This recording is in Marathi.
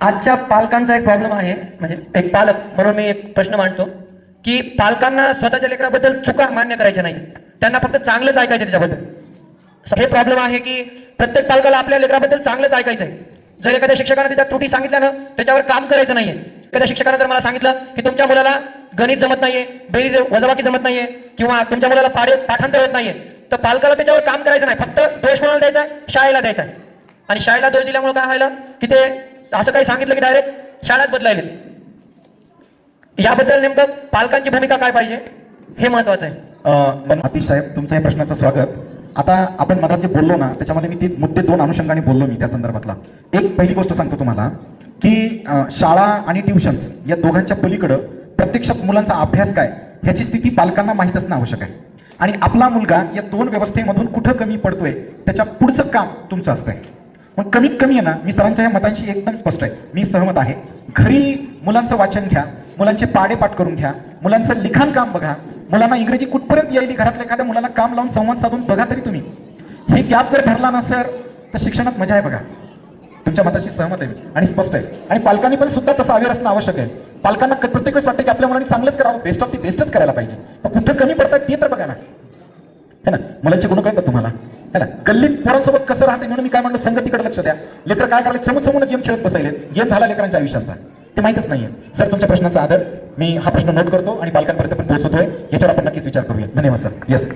आजच्या पालकांचा एक प्रॉब्लेम आहे. म्हणजे एक पालक म्हणून मी एक प्रश्न मांडतो की पालकांना स्वतःच्या लेकराबद्दल चुका मान्य करायच्या नाही त्यांना फक्त चांगलंच ऐकायचं त्याच्याबद्दल. हे प्रॉब्लेम आहे की प्रत्येक पालकाला आपल्या लेकराबद्दल चांगलंच ऐकायचं आहे. जर एखाद्या शिक्षकाने त्याच्या त्रुटी सांगितल्या ना त्याच्यावर काम करायचं नाहीये. एखाद्या शिक्षकाने जर मला सांगितलं की तुमच्या मुलाला गणित जमत नाहीये बेरीज वजाबाकी जमत नाहीये किंवा तुमच्या मुलाला पाडे पाठांतर होत नाहीये तर पालकाला त्याच्यावर काम करायचं नाही. फक्त दोष कोणाला द्यायचा आहे? शाळेला द्यायचा आहे. आणि शाळेला दोष दिल्यामुळे काय व्हायला की ते असं काही सांगितलं की डायरेक्ट शाळाच बदलायले याबद्दल नेमकं पालकांची भूमिका काय पाहिजे हे महत्वाचं आहे. अतिश साहेब तुमचं या प्रश्नाचं स्वागत. आता आपण मधात जे बोललो ना त्याच्यामध्ये मी ते मुद्दे दोन अनुषंगाने बोललो मी त्या संदर्भातला. एक पहिली गोष्ट सांगतो तुम्हाला की शाळा आणि ट्युशन्स या दोघांच्या पलीकडं प्रत्यक्षात मुलांचा अभ्यास काय ह्याची स्थिती पालकांना माहीत असणं आवश्यक आहे. आणि आपला मुलगा या दोन व्यवस्थेमधून कुठं कमी पडतोय त्याच्या पुढचं काम तुमचं असतंय. मग कमीत कमी आहे ना मी सरांच्या या मतांशी एकदम स्पष्ट आहे. मी सहमत आहे. घरी मुलांचं वाचन घ्या मुलांचे पाडेपाठ करून घ्या मुलांचं लिखाण काम बघा मुलांना इंग्रजी कुठपर्यंत येईल घरातल्या एखाद्या मुलांना काम लावून संवाद साधून बघा तरी तुम्ही. हे गॅप जर भरला ना सर तर शिक्षणात मजा आहे बघा. तुमच्या मताशी सहमत आहे आणि स्पष्ट आहे. आणि पालकांनी पण सुद्धा तसं अवेअर असणं आवश्यक आहे. पालकांना प्रत्येक वेळेस वाटतं की आपल्या मुलांनी चांगलंच करावं. बेस्ट ऑफ दी बेस्टच करायला पाहिजे. पण कुठं कमी पडतात ते तर बघा ना. है ना? मुलांचे गुण कळतात तुम्हाला. है ना? गल्लीत पोरांसोबत कसं राहते म्हणून मी काय म्हणतो संगतीकडे लक्ष द्या. लेकर काय करायला समोर समोर गेम खेळत बसायले गेम झाला लेकरांच्या आयुष्याचा. ते माहितच नाहीये. सर तुमच्या प्रश्नाचा आदर. मी हा प्रश्न नोट करतो आणि पालकांपर्यंत पण पोहोचवतोय याच्यावर आपण नक्कीच विचार करूया. धन्यवाद सर. येस